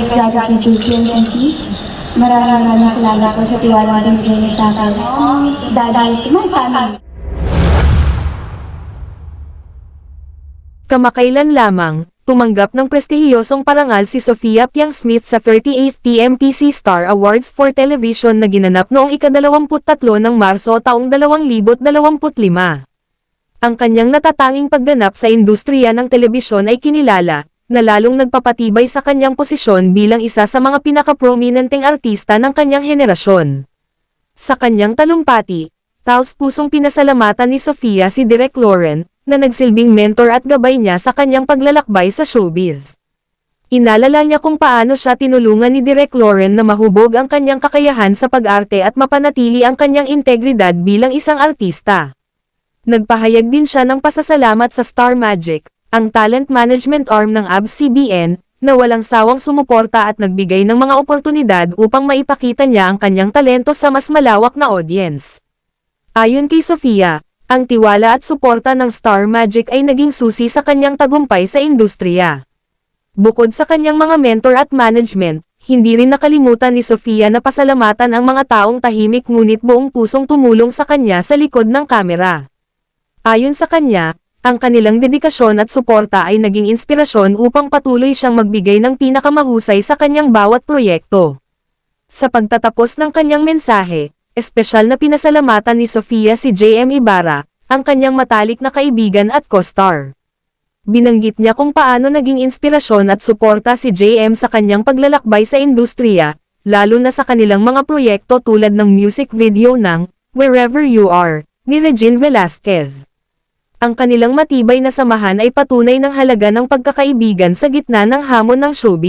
Vice Gratitude PNC. Maraming maraming salamat po sa tiwala na binigay niyo sa akin. To my family. Kamakailan lamang, tumanggap ng prestihiyosong parangal si Sofia Piang Smith sa 38th PMPC Star Awards for Television na ginanap noong ika-23 ng Marso taong 2025. Ang kanyang natatanging pagganap sa industriya ng telebisyon ay kinilala, na lalong nagpapatibay sa kanyang posisyon bilang isa sa mga pinaka-prominenteng artista ng kanyang henerasyon. Sa kanyang talumpati, taos pusong pinasalamatan ni Sofia si Direk Lauren, na nagsilbing mentor at gabay niya sa kanyang paglalakbay sa showbiz. Inalala niya kung paano siya tinulungan ni Direk Lauren na mahubog ang kanyang kakayahan sa pag-arte at mapanatili ang kanyang integridad bilang isang artista. Nagpahayag din siya ng pasasalamat sa Star Magic, ang talent management arm ng ABS-CBN, na walang sawang sumuporta at nagbigay ng mga oportunidad upang maipakita niya ang kanyang talento sa mas malawak na audience. Ayon kay Sofia, ang tiwala at suporta ng Star Magic ay naging susi sa kanyang tagumpay sa industriya. Bukod sa kanyang mga mentor at management, hindi rin nakalimutan ni Sofia na pasalamatan ang mga taong tahimik ngunit buong pusong tumulong sa kanya sa likod ng kamera. Ayon sa kanya, ang kanilang dedikasyon at suporta ay naging inspirasyon upang patuloy siyang magbigay ng pinakamahusay sa kanyang bawat proyekto. Sa pagtatapos ng kanyang mensahe, espesyal na pinasalamatan ni Sofia si JM Ibarra, ang kanyang matalik na kaibigan at co-star. Binanggit niya kung paano naging inspirasyon at suporta si JM sa kanyang paglalakbay sa industriya, lalo na sa kanilang mga proyekto tulad ng music video ng Wherever You Are, ni Regine Velasquez. Ang kanilang matibay na samahan ay patunay ng halaga ng pagkakaibigan sa gitna ng hamon ng showbiz.